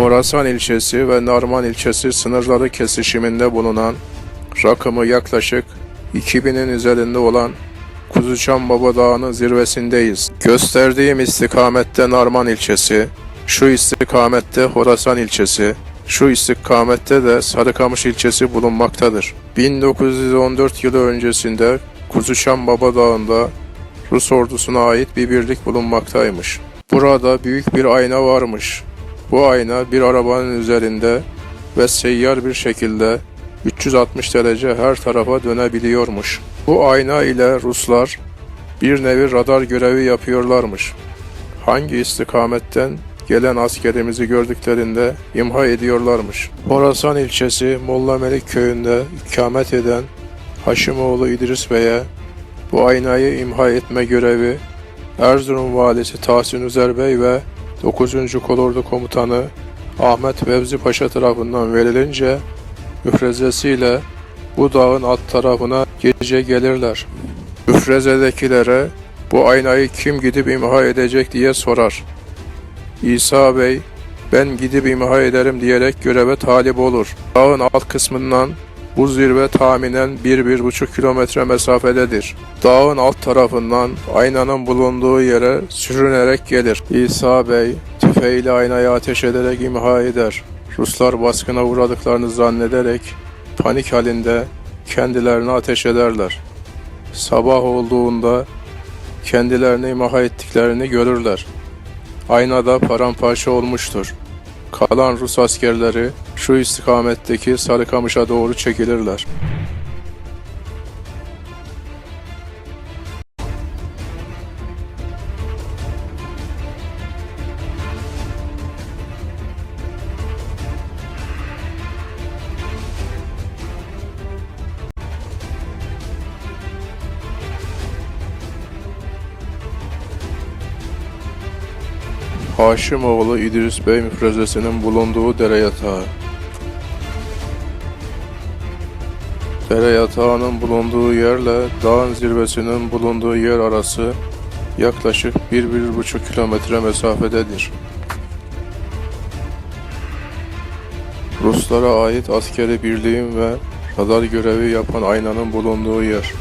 Horasan ilçesi ve Narman ilçesi sınırları kesişiminde bulunan rakımı yaklaşık 2000'in üzerinde olan Kuzuçan Baba Dağı'nın zirvesindeyiz. Gösterdiğim istikamette Narman ilçesi, şu istikamette Horasan ilçesi, şu istikamette de Sarıkamış ilçesi bulunmaktadır. 1914 yılı öncesinde Kuzuçan Baba Dağı'nda Rus ordusuna ait bir birlik bulunmaktaymış. Burada büyük bir ayna varmış. Bu ayna bir arabanın üzerinde ve seyyar bir şekilde 360 derece her tarafa dönebiliyormuş. Bu ayna ile Ruslar bir nevi radar görevi yapıyorlarmış. Hangi istikametten gelen askerimizi gördüklerinde imha ediyorlarmış. Horasan ilçesi Molla Melik köyünde ikamet eden Haşimoğlu İdris Bey'e bu aynayı imha etme görevi Erzurum valisi Tahsin Üzer Bey ve 9. Kolordu komutanı Ahmet Fevzi Paşa tarafından verilince müfrezesiyle bu dağın alt tarafına gece gelirler. Müfrezedekilere bu aynayı kim gidip imha edecek diye sorar. İsa Bey ben gidip imha ederim diyerek göreve talip olur. Dağın alt kısmından bu zirve tahminen 1-1,5 kilometre mesafededir. Dağın alt tarafından aynanın bulunduğu yere sürünerek gelir. İsa Bey tüfeğiyle aynayı ateş ederek imha eder. Ruslar baskına uğradıklarını zannederek panik halinde kendilerini ateş ederler. Sabah olduğunda kendilerini imha ettiklerini görürler. Aynada paramparça olmuştur. Kalan Rus askerleri şu istikametteki Sarıkamış'a doğru çekilirler. Haşimoğlu İdris Bey müfrezesinin bulunduğu dere yatağı. Dere yatağının bulunduğu yerle dağın zirvesinin bulunduğu yer arası yaklaşık 1-1,5 kilometre mesafededir. Ruslara ait askeri birliğin ve radar görevi yapan aynanın bulunduğu yer.